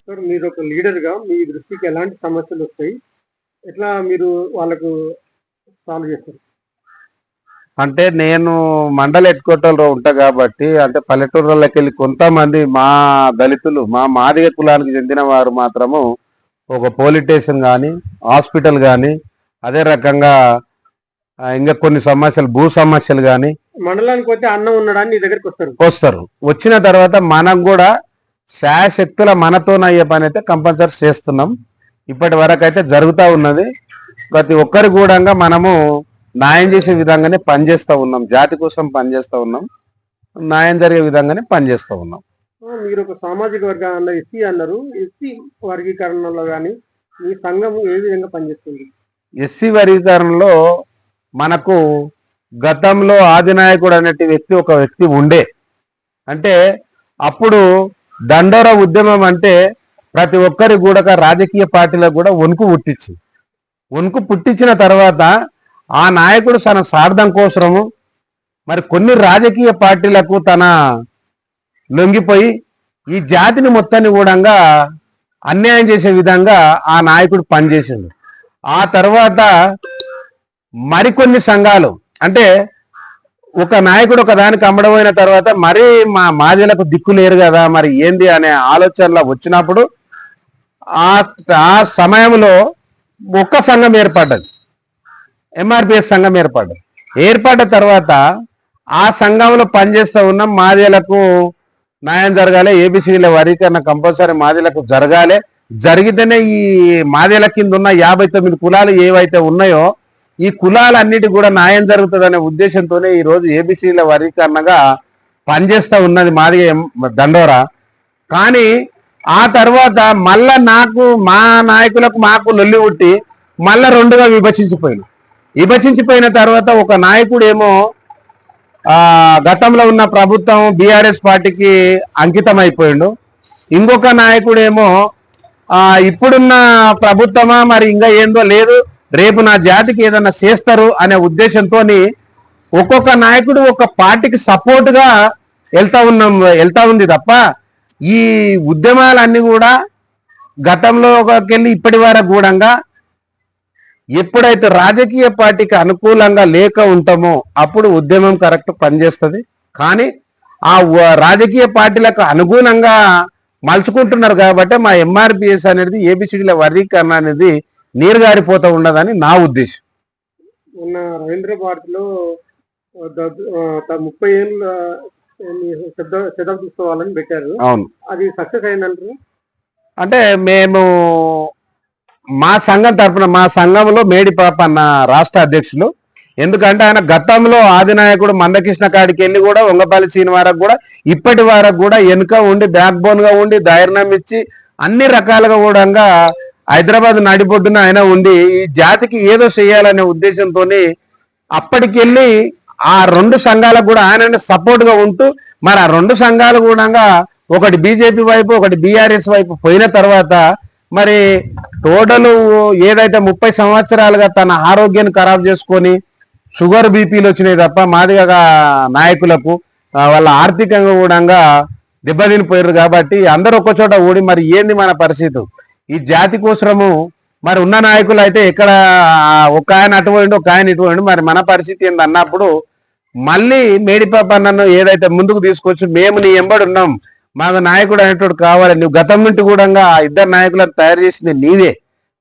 Sir మీరు ఒక లీడర్గా మీ దృష్టికి ఎలాంటి సమస్యలు వస్తాయి? ఎట్లా మీరు వాళ్ళకు సాల్వ్ చేస్తారు? అంటే నేను మండల హెడ్ క్వార్టర్లో ఉంటా కాబట్టి అంటే పల్లెటూరులోకి వెళ్ళి కొంతమంది మా దళితులు మా మాదిగ కులానికి చెందిన వారు మాత్రము ఒక పోలీస్ స్టేషన్ కానీ హాస్పిటల్ కానీ అదే రకంగా ఇంకా కొన్ని సమస్యలు భూ సమస్యలు కానీ మండలానికి వచ్చి అన్నం ఉన్నాడని నీ దగ్గరికి వస్తారు. వస్తారు. వచ్చిన తర్వాత మనం కూడా శాయశక్తుల మనతోనయ్యే పని అయితే కంపల్సరీ చేస్తున్నాం. ఇప్పటి వరకు అయితే జరుగుతూ ఉన్నది. ప్రతి ఒక్కరి కూడా మనము న్యాయం చేసే విధంగానే పనిచేస్తూ ఉన్నాం. జాతి కోసం పనిచేస్తూ ఉన్నాం. న్యాయం జరిగే విధంగానే పనిచేస్తూ ఉన్నాం. మీరు ఒక సామాజిక వర్గాల్లో ఎస్సీ అన్నారు. ఎస్సీ వర్గీకరణలో కానీ మీ సంఘం ఏ విధంగా పనిచేస్తుంది? ఎస్సీ వర్గీకరణలో మనకు గతంలో ఆదినాయకుడు అనేటి వ్యక్తి ఒక వ్యక్తి ఉండే. అంటే అప్పుడు దండోర ఉద్యమం అంటే ప్రతి ఒక్కరి కూడా రాజకీయ పార్టీలకు కూడా వణుకు పుట్టించింది వణుకు పుట్టించిన తర్వాత ఆ నాయకుడు తన స్వార్థం కోసము మరి కొన్ని రాజకీయ పార్టీలకు తన లొంగిపోయి ఈ జాతిని మొత్తాన్ని కూడా అన్యాయం చేసే విధంగా ఆ నాయకుడు పనిచేసిండు. ఆ తర్వాత మరికొన్ని సంఘాలు అంటే ఒక నాయకుడు ఒక దానికి అమ్మడమైన తర్వాత మరి మా మాదిలకు దిక్కు లేరు కదా మరి ఏంది అనే ఆలోచనలో వచ్చినప్పుడు ఆ ఆ సమయంలో ఒక్క సంఘం ఏర్పడ్డది. ఎంఆర్పిఎస్ సంఘం ఏర్పడ్డది. ఏర్పడ్డ తర్వాత ఆ సంఘంలో పనిచేస్తూ ఉన్న మాదిలకు న్యాయం జరగాలి ఏబిసిల వర్గీకరణ కంపల్సరీ మాదిలకు జరగాలి. జరిగితేనే ఈ మాదేల కింద ఉన్న యాభై తొమ్మిది కులాలు ఏవైతే ఉన్నాయో ఈ కులాలన్నిటి కూడా న్యాయం జరుగుతుందనే ఉద్దేశంతోనే ఈ రోజు ఏబిసిల వర్గీకరణగా పనిచేస్తూ ఉన్నది మాదిగ దండోరా. కానీ ఆ తర్వాత మళ్ళా నాకు మా నాయకులకు మాకు లొల్లి ఉట్టి మళ్ళా రెండుగా విభజించిపోయిన విభజించిపోయిన తర్వాత ఒక నాయకుడు ఏమో గతంలో ఉన్న ప్రభుత్వం బీఆర్ఎస్ పార్టీకి అంకితం అయిపోయిండు ఇంకొక నాయకుడేమో ఇప్పుడున్న ప్రభుత్వమా మరి ఇంకా ఏందో లేదు రేపు నా జాతికి ఏదన్నా చేస్తారు అనే ఉద్దేశంతో ఒక్కొక్క నాయకుడు ఒక పార్టీకి సపోర్ట్గా వెళ్తా ఉన్నాం వెళ్తా ఉంది తప్ప ఈ ఉద్యమాలన్నీ కూడా గతంలోకెళ్ళి ఇప్పటి వరకు కూడా ఎప్పుడైతే రాజకీయ పార్టీకి అనుకూలంగా లేక ఉంటామో అప్పుడు ఉద్యమం కరెక్ట్ పనిచేస్తుంది. కానీ ఆ రాజకీయ పార్టీలకు అనుగుణంగా మలుచుకుంటున్నారు కాబట్టి మా ఎంఆర్పిఎస్ అనేది ఏబిసిడిల వర్గీకరణ అనేది నీరుగారిపోతూ ఉండదని నా ఉద్దేశం. ఉన్న రవీంద్ర భారతిలో ముప్పై ఏళ్ళ శతాబ్దోత్సవాలని పెట్టారు. అవును. అది సక్సెస్ అయిందంటారు? అంటే మేము మా సంఘం తరపున మా సంఘంలో మేడిపాప అన్న రాష్ట్ర అధ్యక్షులు. ఎందుకంటే ఆయన గతంలో ఆదినాయకుడు మందకృష్ణ కాడికి వెళ్ళి కూడా వంగపల్లి సీని వరకు కూడా ఇప్పటి వరకు కూడా వెనుక ఉండి బ్యాక్ బోన్గా ఉండి ధైర్యం ఇచ్చి అన్ని రకాలుగా కూడా హైదరాబాద్ నడిబొడ్డున ఆయన ఉండి ఈ జాతికి ఏదో చేయాలనే ఉద్దేశంతో అప్పటికెళ్ళి ఆ రెండు సంఘాలకు కూడా ఆయన సపోర్ట్గా ఉంటూ మరి ఆ రెండు సంఘాలు కూడా ఒకటి బీజేపీ వైపు ఒకటి బీఆర్ఎస్ వైపు పోయిన తర్వాత మరి టోటల్ ఏదైతే ముప్పై సంవత్సరాలుగా తన ఆరోగ్యాన్ని ఖరాబ్ చేసుకొని షుగర్ బీపీలు వచ్చినాయి తప్ప మాదిగా నాయకులకు వాళ్ళ ఆర్థికంగా కూడా దెబ్బతినిపోయారు కాబట్టి అందరూ ఒక్క చోట ఊడి మరి ఏంది మన పరిస్థితి? ఈ జాతి కోసము మరి ఉన్న నాయకులు అయితే ఇక్కడ ఒక ఆయన అటువంటి ఒక ఆయన ఇటువంటి మరి మన పరిస్థితి ఏంది అన్నప్పుడు మళ్ళీ మేడిపాప నన్ను ఏదైతే ముందుకు తీసుకొచ్చి మేము నీ ఎంబడి ఉన్నాం మాకు నాయకుడు అనేటోడు కావాలి. నువ్వు గతం నుండి కూడా ఆ ఇద్దరు నాయకులను తయారు చేసింది నీవే.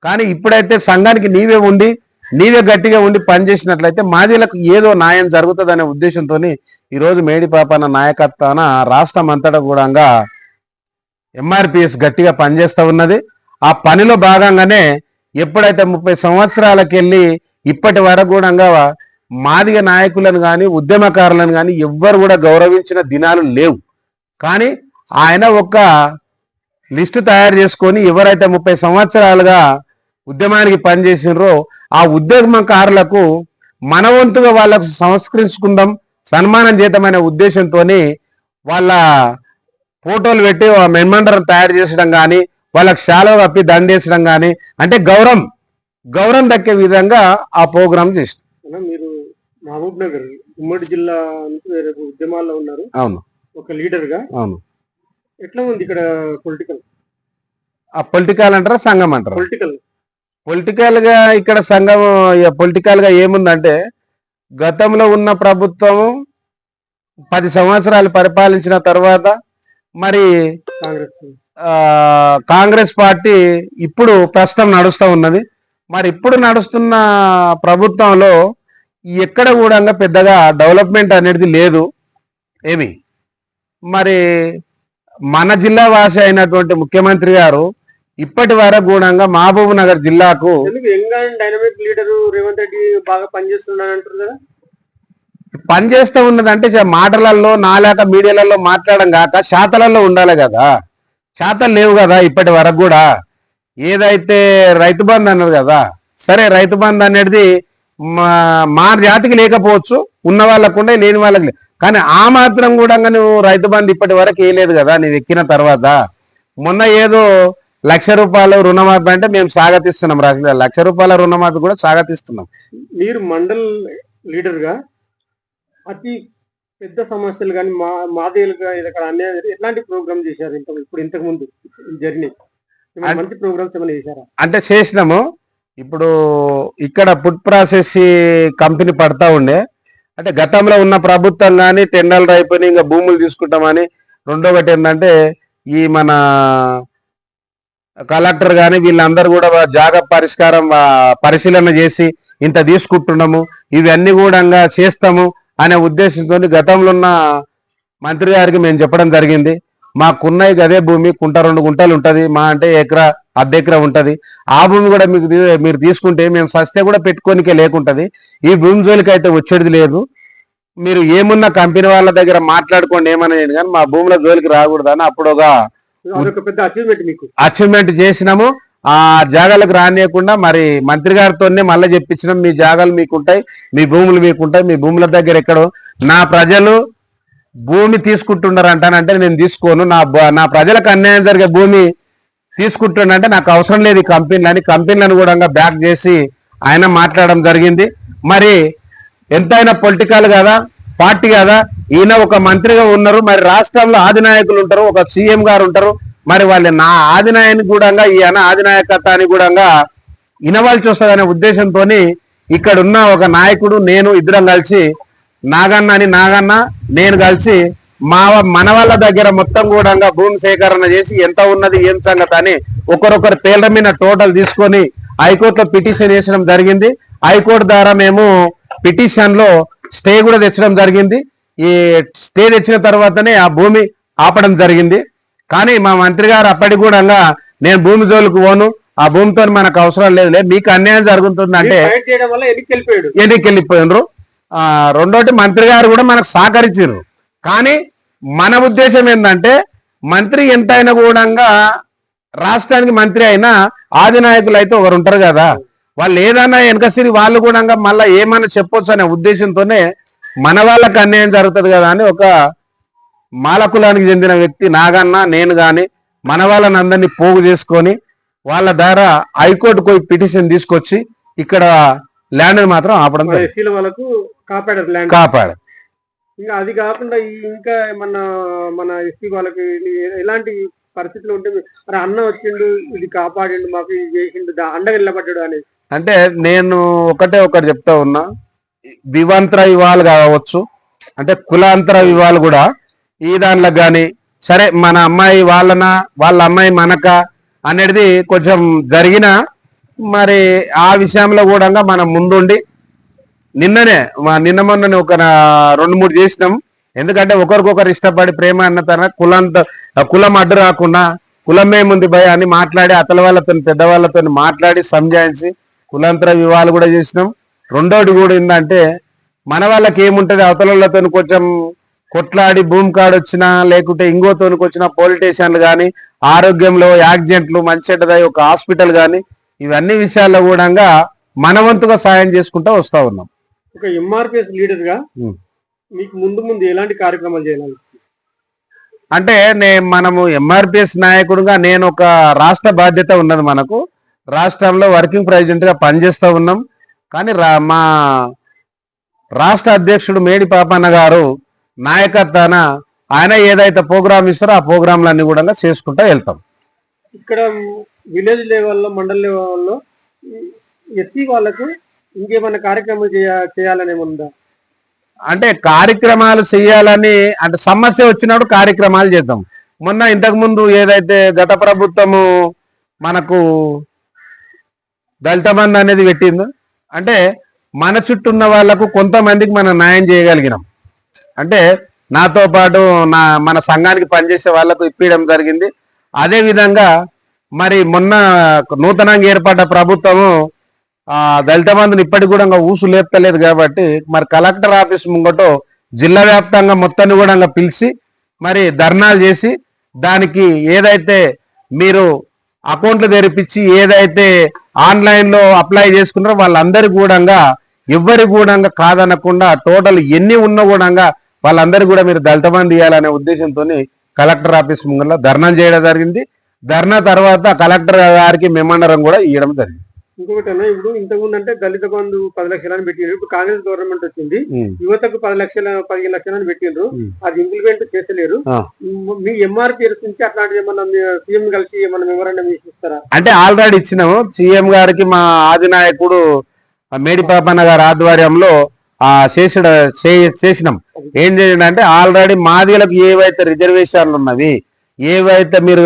కానీ ఇప్పుడైతే సంఘానికి నీవే ఉండి నీవే గట్టిగా ఉండి పనిచేసినట్లయితే మాదిలకు ఏదో న్యాయం జరుగుతుందనే ఉద్దేశంతో ఈరోజు రోజు మేడిపాపన్న నాయకత్వాన రాష్ట్రం అంతటా కూడా ఎంఆర్పిఎస్ గట్టిగా పనిచేస్తూ ఉన్నది. ఆ పనిలో భాగంగానే ఎప్పుడైతే ముప్పై సంవత్సరాలకెళ్ళి ఇప్పటి వరకు కూడా మాదిగ నాయకులను కానీ ఉద్యమకారులను కానీ ఎవ్వరు కూడా గౌరవించిన దినాలు లేవు. కానీ ఆయన ఒక లిస్టు తయారు చేసుకొని ఎవరైతే ముప్పై సంవత్సరాలుగా ఉద్యమానికి పనిచేసినారో ఆ ఉద్యమకారులకు మనవంతుగా వాళ్ళకు సంస్కరించుకుందాం సన్మానం చేద్దామనే ఉద్దేశంతో వాళ్ళ ఫోటోలు పెట్టి మెన్మండరం తయారు చేసడం కానీ వాళ్ళకి శాలో కప్పి దండేసడం కానీ అంటే గౌరవం గౌరవం దక్కే విధంగా ఆ ప్రోగ్రాం చేసిన. మీరు మహబూబ్ నగర్ ఉమ్మడి జిల్లా నుంచి వేరే ఉద్యమాల్లో ఉన్నారు. అవును. ఒక లీడర్గా అవును. ఎట్లా ఉంది ఇక్కడ పొలిటికల్ ఆ పొలిటికల్ అంటారా సంఘం అంటారా? పొలిటికల్ పొలిటికల్గా ఇక్కడ సంఘం పొలిటికల్గా ఏముందంటే గతంలో ఉన్న ప్రభుత్వం పది సంవత్సరాలు పరిపాలించిన తర్వాత మరి కాంగ్రెస్ పార్టీ ఇప్పుడు ప్రస్తుతం నడుస్తూ ఉన్నది. మరి ఇప్పుడు నడుస్తున్న ప్రభుత్వంలో ఎక్కడ కూడా పెద్దగా డెవలప్మెంట్ అనేది లేదు. ఏమి? మరి మన జిల్లా వాసి అయినటువంటి ముఖ్యమంత్రి గారు ఇప్పటి వరకు కూడా మహబూబ్ నగర్ జిల్లాకు డైనమిక్ లీడర్ రేవంత్ రెడ్డి బాగా పనిచేస్తున్నాడు కదా? పని చేస్తూ ఉన్నదంటే మాటలలో నాలాక మీడియాలలో మాట్లాడడం కాక శాతలలో ఉండాలి కదా. శాతలు లేవు కదా ఇప్పటి వరకు కూడా. ఏదైతే రైతు బంధు అన్నారు కదా. సరే రైతు బంధు అనేది మా జాతికి లేకపోవచ్చు ఉన్న వాళ్ళకు ఉండే లేని వాళ్ళకి కానీ ఆ మాత్రం కూడా నువ్వు రైతు బంధు ఇప్పటి వరకు వేయలేదు కదా నీవు ఎక్కిన తర్వాత. మొన్న ఏదో లక్ష రూపాయలు రుణమాఫీ అంటే మేము స్వాగతిస్తున్నాం రాజకీయ లక్ష రూపాయల రుణమాఫీ కూడా స్వాగతిస్తున్నాం. మీరు మండల్ లీడర్గా అతి పెద్ద సమస్యలు కానీ మా మాదేలుగా ఎట్లాంటి ప్రోగ్రామ్ చేశారు ఇంత ఇప్పుడు ఇంతకు ముందు జర్నీ? మంచి ప్రోగ్రామ్స్ ఏమైనా చేశారా? అంటే చేసినాము. ఇప్పుడు ఇక్కడ ఫుడ్ ప్రాసెస్ కంపెనీ పడతా ఉండే. అంటే గతంలో ఉన్న ప్రభుత్వం కానీ టెండర్లు అయిపోయినాయి ఇంకా భూములు తీసుకుంటామని రెండో ఒకటి ఏంటంటే ఈ మన కలెక్టర్ కానీ వీళ్ళందరూ కూడా జాగ పరిష్కారం పరిశీలన చేసి ఇంత తీసుకుంటున్నాము ఇవన్నీ కూడా చేస్తాము అనే ఉద్దేశంతో గతంలో ఉన్న మంత్రి గారికి మేము చెప్పడం జరిగింది. మాకున్నాయి గదే భూమి కుంట రెండు గుంటలు ఉంటుంది మా అంటే ఎకరా అర్ధ ఎకరా ఉంటది. ఆ భూమి కూడా మీకు మీరు తీసుకుంటే మేము సస్తే కూడా పెట్టుకోనికే లేకుంటది. ఈ భూమి జోలికి అయితే వచ్చేది లేదు. మీరు ఏమున్న కంపెనీ వాళ్ళ దగ్గర మాట్లాడుకోండి ఏమనేది కానీ మా భూముల జోలికి రాకూడదని అప్పుడు ఒక పెద్ద అచీవ్మెంట్ మీకు. అచీవ్మెంట్ చేసినాము. ఆ జాగాలకు రానియకుండా మరి మంత్రి గారితోనే మళ్ళీ చెప్పించినాం మీ జాగాలు మీకుంటాయి మీ భూములు మీకుంటాయి మీ భూముల దగ్గర ఎక్కడో. నా ప్రజలు భూమి తీసుకుంటున్నారు అంటానంటే నేను తీసుకోను. నా నా ప్రజలకు అన్యాయం జరిగే భూమి తీసుకుంటున్నంటే నాకు అవసరం లేదు ఈ కంపెనీలు అని కంపెనీలను కూడా బ్యాక్ చేసి ఆయన మాట్లాడడం జరిగింది. మరి ఎంతైనా పొలిటికల్ కదా పార్టీ కదా ఈయన ఒక మంత్రిగా ఉన్నారు. మరి రాష్ట్రంలో ఆదినాయకులు ఉంటారు ఒక సీఎం గారు ఉంటారు. మరి వాళ్ళు నా ఆదినాయని కూడా ఈయన ఆదినాయకత్వాన్ని కూడా వినవలసి వస్తుందనే ఉద్దేశంతో ఇక్కడ ఉన్న ఒక నాయకుడు నేను ఇద్దరం కలిసి నాగన్న అని నాగన్న నేను కలిసి మా మన వాళ్ళ దగ్గర మొత్తం కూడా భూమి సేకరణ చేసి ఎంత ఉన్నది ఏం సంగతి అని ఒకరొకరు తేళ్ళ మీద టోటల్ తీసుకొని హైకోర్టులో పిటిషన్ వేసడం జరిగింది. హైకోర్టు ద్వారా మేము పిటిషన్లో స్టే కూడా తెచ్చడం జరిగింది. ఈ స్టే తెచ్చిన తర్వాతనే ఆ భూమి ఆపడం జరిగింది. కానీ మా మంత్రి గారు అప్పటికి కూడా నేను భూమి జోలికి పోను ఆ భూమితో మనకు అవసరం లేదులే మీకు అన్యాయం జరుగుతుందంటే ఫైట్ చేయడం వల్ల ఎన్నిక వెళ్ళిపోయాడు. ఎన్నిక వెళ్ళిపోయినరు. ఆ రెండోటి మంత్రి గారు కూడా మనకు సహకరించారు కానీ మన ఉద్దేశం ఏంటంటే మంత్రి ఎంతైనా కూడా రాష్ట్రానికి మంత్రి అయినా ఆది నాయకులు అయితే ఒకరు ఉంటారు కదా. వాళ్ళు ఏదైనా వెనకసిరి వాళ్ళు కూడా మళ్ళీ ఏమైనా చెప్పొచ్చు అనే ఉద్దేశంతోనే మన వాళ్ళకి అన్యాయం జరుగుతుంది కదా అని ఒక మాల కులానికి చెందిన వ్యక్తి నాగన్న నేను గాని మన వాళ్ళని అందరినీ పోగు చేసుకొని వాళ్ళ ద్వారా హైకోర్టు పోయి పిటిషన్ తీసుకొచ్చి ఇక్కడ ల్యాండ్ మాత్రం ఆపడం కాపాడారు ల్యాండ్. కాపాడు ఇంకా అది కాకుండా ఇంకా మన మన ఎస్సీ వాళ్ళకి ఎలాంటి పరిస్థితులు ఉంటే మరి అన్న వచ్చిండు ఇది కాపాడిండు మాకు ఇది చేసిండు అండగా నిలబడ్డాడు అని. అంటే నేను ఒకటే ఒకటి చెప్తా ఉన్నా. వివాంతర వివాహాలు కావచ్చు అంటే కులాంతర వివాహాలు కూడా ఈ దాంట్లో కానీ సరే మన అమ్మాయి వాళ్ళన వాళ్ళ అమ్మాయి మనక అనేది కొంచెం జరిగిన మరి ఆ విషయంలో కూడా మనం ముందుండి నిన్ననే మా నిన్న మొన్ననే ఒక రెండు మూడు చేసినాం. ఎందుకంటే ఒకరికొకరు ఇష్టపడి ప్రేమ అన్న తన కులంత కులం అడ్డు రాకుండా కులమే ముందు భయ అని మాట్లాడి అతల వాళ్ళతో పెద్దవాళ్ళతో మాట్లాడి సంజాయించి కులాంతర వివాహాలు కూడా చేసినాం. రెండోటి కూడా ఏంటంటే మన వాళ్ళకి ఏముంటది అవతలతో కొంచెం కొట్లాడి భూమి కాడ వచ్చినా లేకుంటే ఇంగోతోనికి వచ్చిన పోలీస్ కానీ ఆరోగ్యంలో యాక్సిడెంట్లు మంచిదై ఒక హాస్పిటల్ కానీ ఇవన్నీ విషయాల్లో కూడా మనవంతుగా సాయం చేసుకుంటూ వస్తూ ఉన్నాం. ఒక ఎంఆర్పిఎస్ లీడర్గా. మీకు ముందు ముందు ఎలాంటి కార్యక్రమాలు చేయాలి? అంటే నే మనము ఎంఆర్పిఎస్ నాయకుడుగా నేను ఒక రాష్ట్ర బాధ్యత ఉన్నది మనకు. రాష్ట్రంలో వర్కింగ్ ప్రెసిడెంట్గా పనిచేస్తూ ఉన్నాం. కానీ రా- మా రాష్ట్ర అధ్యక్షుడు మేడి పాపన్న గారు నాయకత్వాన ఆయన ఏదైతే ప్రోగ్రామ్ ఇస్తారో ఆ ప్రోగ్రాంలన్నీ కూడా చేసుకుంటూ వెళ్తాం. ఇక్కడ విలేజ్ లెవెల్లో మండల్ లెవెల్లో ఎస్సీ వాళ్ళకు ఇంకేమైనా కార్యక్రమం చేయ చేయాలని ఉందా? అంటే కార్యక్రమాలు చేయాలని అంటే సమస్య వచ్చినప్పుడు కార్యక్రమాలు చేద్దాం. మొన్న ఇంతకు ముందు ఏదైతే గత ప్రభుత్వము మనకు దళిత బంధు అనేది పెట్టిందో అంటే మన చుట్టూ ఉన్న వాళ్ళకు కొంతమందికి మనం న్యాయం చేయగలిగినాం. అంటే నాతో పాటు నా మన సంఘానికి పనిచేసే వాళ్ళకు ఇప్పించడం జరిగింది. అదే విధంగా మరి మొన్న నూతనంగా ఏర్పడ్డ ప్రభుత్వము దళిత బంధుని ఇప్పటికి కూడా ఇంకా ఊసు లేపుతలేదు కాబట్టి మరి కలెక్టర్ ఆఫీస్ ముంగటో జిల్లా వ్యాప్తంగా మొత్తాన్ని కూడా పిలిచి మరి ధర్నాలు చేసి దానికి ఏదైతే మీరు అకౌంట్లు తెరిపించి ఏదైతే ఆన్లైన్లో అప్లై చేసుకున్నారో వాళ్ళందరి కూడా ఎవ్వరి కూడా కాదనకుండా టోటల్ ఎన్ని ఉన్నా కూడా వాళ్ళందరూ కూడా మీరు దళిత బంధు ఇవ్వాలనే ఉద్దేశంతో కలెక్టర్ ఆఫీస్ ముంగల ధర్నా చేయడం జరిగింది. ధర్నా తర్వాత కలెక్టర్ గారికి మెమండరం కూడా ఇవ్వడం జరిగింది. ఇంకొకటి అన్న ఇప్పుడు ఇంతకుముందు అంటే దళిత బంధు పది లక్షలని పెట్టిండ్రు. ఇప్పుడు కాంగ్రెస్ గవర్నమెంట్ వచ్చింది. యువతకు పది లక్షల పదిహేను లక్షలని పెట్టిండ్రు. అది ఇంప్లిమెంట్ చేసలేరు. మీ ఎంఆర్పీ నుంచి అట్లాంటివి ఏమన్నా సీఎం కలిసి ఏమన్నా వివరణ మీకు ఇస్తారా అంటే ఆల్రెడీ ఇచ్చినాము. సీఎం గారికి మా ఆదినాయకుడు మేడిపాపన్న గారి ఆధ్వర్యంలో ఆ చేసిన. చేసినాం ఏం చేయండి అంటే ఆల్రెడీ మాదిగలకు ఏవైతే రిజర్వేషన్లు ఉన్నవి ఏవైతే మీరు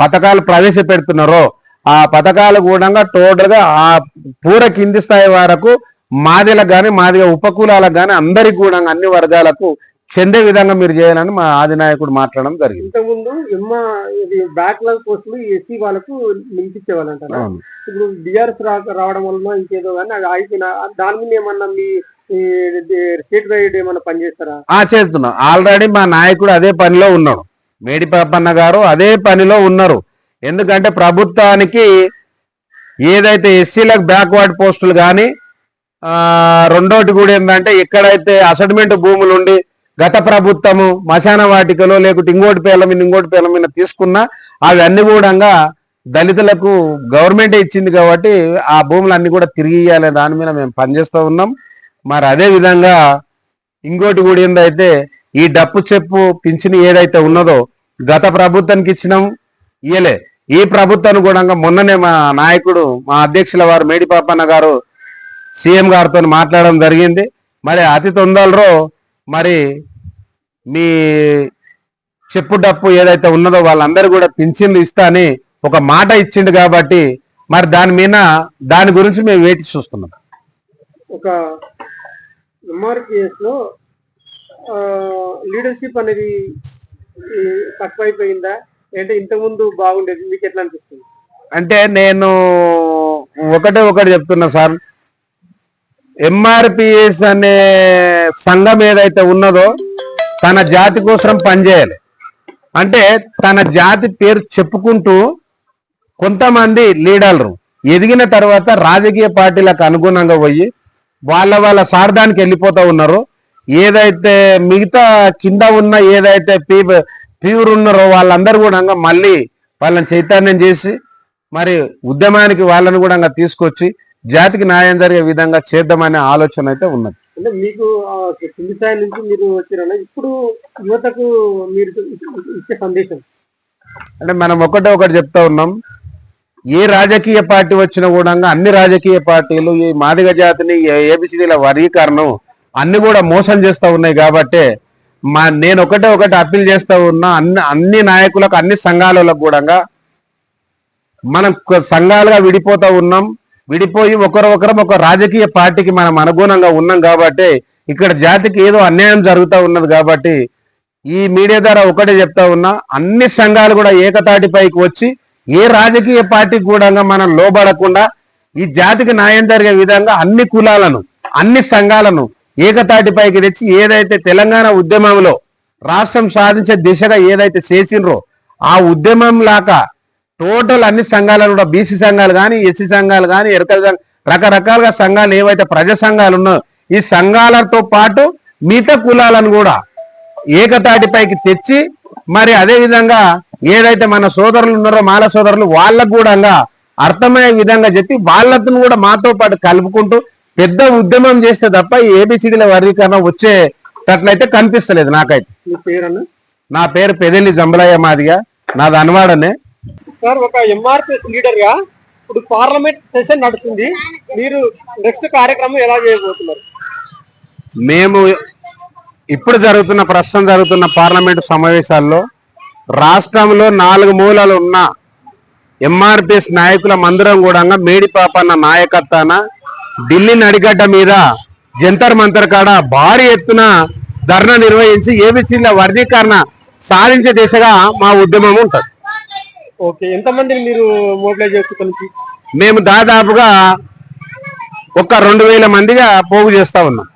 పథకాలు ప్రవేశపెడుతున్నారో ఆ పథకాలు కూడా టోటల్గా ఆ పూర కింది స్థాయి వరకు మాదిలకు గాని మాదిగ ఉపకులాలకు గాని అందరికి కూడా అన్ని వర్గాలకు చెందే విధంగా మీరు చేయాలని మా ఆదినాయకుడు మాట్లాడడం జరిగింది. ఇంతకుముందు బ్యాక్లాగ్ పోస్టులు ఎస్సీ వాళ్ళకు అవును. ఇప్పుడు డిఆర్ఎస్ రావడం వలన ఇంకేదో కానీ అది అయిపోయిన దాని మీద ఏమన్నా మీ స్టేట్ వైడ్ ఏమన్నా పనిచేస్తారా ఆ చేస్తున్నాం. ఆల్రెడీ మా నాయకుడు అదే పనిలో ఉన్నాడు. మేడిపాపన్న గారు అదే పనిలో ఉన్నారు. ఎందుకంటే ప్రభుత్వానికి ఏదైతే ఎస్సీలకు బ్యాక్వర్డ్ పోస్టులు కానీ రెండోటి కూడా ఏంటంటే ఎక్కడైతే అసైన్మెంట్ భూములు ఉండి గత ప్రభుత్వము మశాన వాటికలో లేకుంటే ఇంకోటి పేర్ల మీద ఇంకోటి పేర్ల మీద తీసుకున్నా అవన్నీ కూడా దళితులకు గవర్నమెంట్ ఇచ్చింది కాబట్టి ఆ భూములు అన్ని కూడా తిరిగి ఇవ్వాలి దాని మీద మేము పనిచేస్తూ ఉన్నాం. మరి అదే విధంగా ఇంకోటి కూడా ఏందైతే ఈ డప్పు చెప్పు పింఛను ఏదైతే ఉన్నదో గత ప్రభుత్వానికి ఇచ్చినాం ఇయలే ఈ ప్రభుత్వాన్ని కూడా మొన్ననే మా నాయకుడు మా అధ్యక్షుల వారు మేడిపాపన్న గారు సీఎం గారితో మాట్లాడడం జరిగింది. మరి అతి తొందరలో మరి మీ చెప్పు డప్పు ఏదైతే ఉన్నదో వాళ్ళందరూ కూడా పింఛన్లు ఇస్తా అని ఒక మాట ఇచ్చిండు కాబట్టి మరి దాని మీద దాని గురించి మేము వేచి చూస్తున్నాం. ఒక ఎంఆర్పిఎస్లో లీడర్షిప్ అనేది తక్కువైపోయిందా? అంటే ఇంతకుముందు బాగుండేది. మీకు ఎట్లా అనిపిస్తుంది? అంటే నేను ఒకటే ఒకటి చెప్తున్నా సార్. ఎంఆర్పిఎస్ అనే సంఘం ఏదైతే ఉన్నదో తన జాతి కోసం పనిచేయాలి. అంటే తన జాతి పేరు చెప్పుకుంటూ కొంతమంది లీడర్లు ఎదిగిన తర్వాత రాజకీయ పార్టీలకు అనుగుణంగా పోయి వాళ్ళ వాళ్ళ సార్థానికి వెళ్ళిపోతా ఉన్నారు. ఏదైతే మిగతా కింద ఉన్న ఏదైతే పీ ప్యూర్ ఉన్నారో వాళ్ళందరూ కూడా మళ్ళీ వాళ్ళని చైతన్యం చేసి మరి ఉద్యమానికి వాళ్ళని కూడా తీసుకొచ్చి జాతికి న్యాయం జరిగే విధంగా చేద్దామనే ఆలోచన అయితే ఉన్నది. అంటే మీకు కింది స్థాయి నుంచి మీరు వచ్చారన్న ఇప్పుడు యువతకు మీరు ఇచ్చే సందేశం. అంటే మనం ఒకటే ఒకటి చెప్తా ఉన్నాం. ఏ రాజకీయ పార్టీ వచ్చినా కూడా అన్ని రాజకీయ పార్టీలు ఈ మాదిగ జాతిని ఏబిసిడీల వర్గీకరణం అన్ని కూడా మోసం చేస్తా ఉన్నాయి కాబట్టి మా నేను ఒకటే ఒకటి అప్పీల్ చేస్తా ఉన్నా అన్ని అన్ని నాయకులకు అన్ని సంఘాలకు కూడా మనం సంఘాలుగా విడిపోతా ఉన్నాం. విడిపోయి ఒకరొకరం ఒక రాజకీయ పార్టీకి మనం అనుగుణంగా ఉన్నాం కాబట్టి ఇక్కడ జాతికి ఏదో అన్యాయం జరుగుతూ ఉన్నది కాబట్టి ఈ మీడియా ద్వారా ఒకటే చెప్తా ఉన్నా అన్ని సంఘాలు కూడా ఏకతాటిపైకి వచ్చి ఏ రాజకీయ పార్టీకి కూడా మనం లోబడకుండా ఈ జాతికి న్యాయం జరిగే విధంగా అన్ని కులాలను అన్ని సంఘాలను ఏకతాటిపైకి తెచ్చి ఏదైతే తెలంగాణ ఉద్యమంలో రాష్ట్రం సాధించే దిశగా ఏదైతే చేసిండ్రో ఆ ఉద్యమం లాగా టోటల్ అన్ని సంఘాలను కూడా బీసీ సంఘాలు కానీ ఎస్సీ సంఘాలు కానీ ఎరకల రకరకాలుగా సంఘాలు ఏవైతే ప్రజా సంఘాలు ఉన్నాయో ఈ సంఘాలతో పాటు మిగతా కులాలను కూడా ఏకతాటిపైకి తెచ్చి మరి అదే విధంగా ఏదైతే మన సోదరులు ఉన్నారో మాల సోదరులు వాళ్ళకు కూడా అర్థమయ్యే విధంగా చెప్పి వాళ్ళతో కూడా మాతో పాటు కలుపుకుంటూ పెద్ద ఉద్యమం చేస్తే తప్ప ఏబిసిడీల వర్గీకరణ వచ్చేటట్లయితే కనిపిస్తలేదు నాకైతే. నా పేరు పెదెల్లి జంబలయ్య మాదిగా. నాది అనవాడనే. సార్ ఒక ఎంఆర్పిఎస్ లీడర్గా ఇప్పుడు పార్లమెంట్ సెషన్ నడుస్తుంది మీరు నెక్స్ట్ కార్యక్రమం ఎలా చేయబోతున్నారు? మేము ఇప్పుడు జరుగుతున్న ప్రస్తుతం జరుగుతున్న పార్లమెంటు సమావేశాల్లో రాష్ట్రంలో నాలుగు మూలలు ఉన్న ఎంఆర్పిఎస్ నాయకుల మందిరం కూడా మేడిపాపన్న నాయకత్వాన ఢిల్లీ నడిగడ్డ మీద జంతర్ మంతర్ కాడ భారీ ఎత్తున ధర్నా నిర్వహించి ఏబిసిల వర్గీకరణ సాధించే దిశగా మా ఉద్యమం ఉంటుంది. ఓకే ఎంతమందిని మీరు మోబిలైజ్ నుంచి మేము దాదాపుగా ఒక రెండు వేల మందిగా పోగు చేస్తా ఉన్నాం.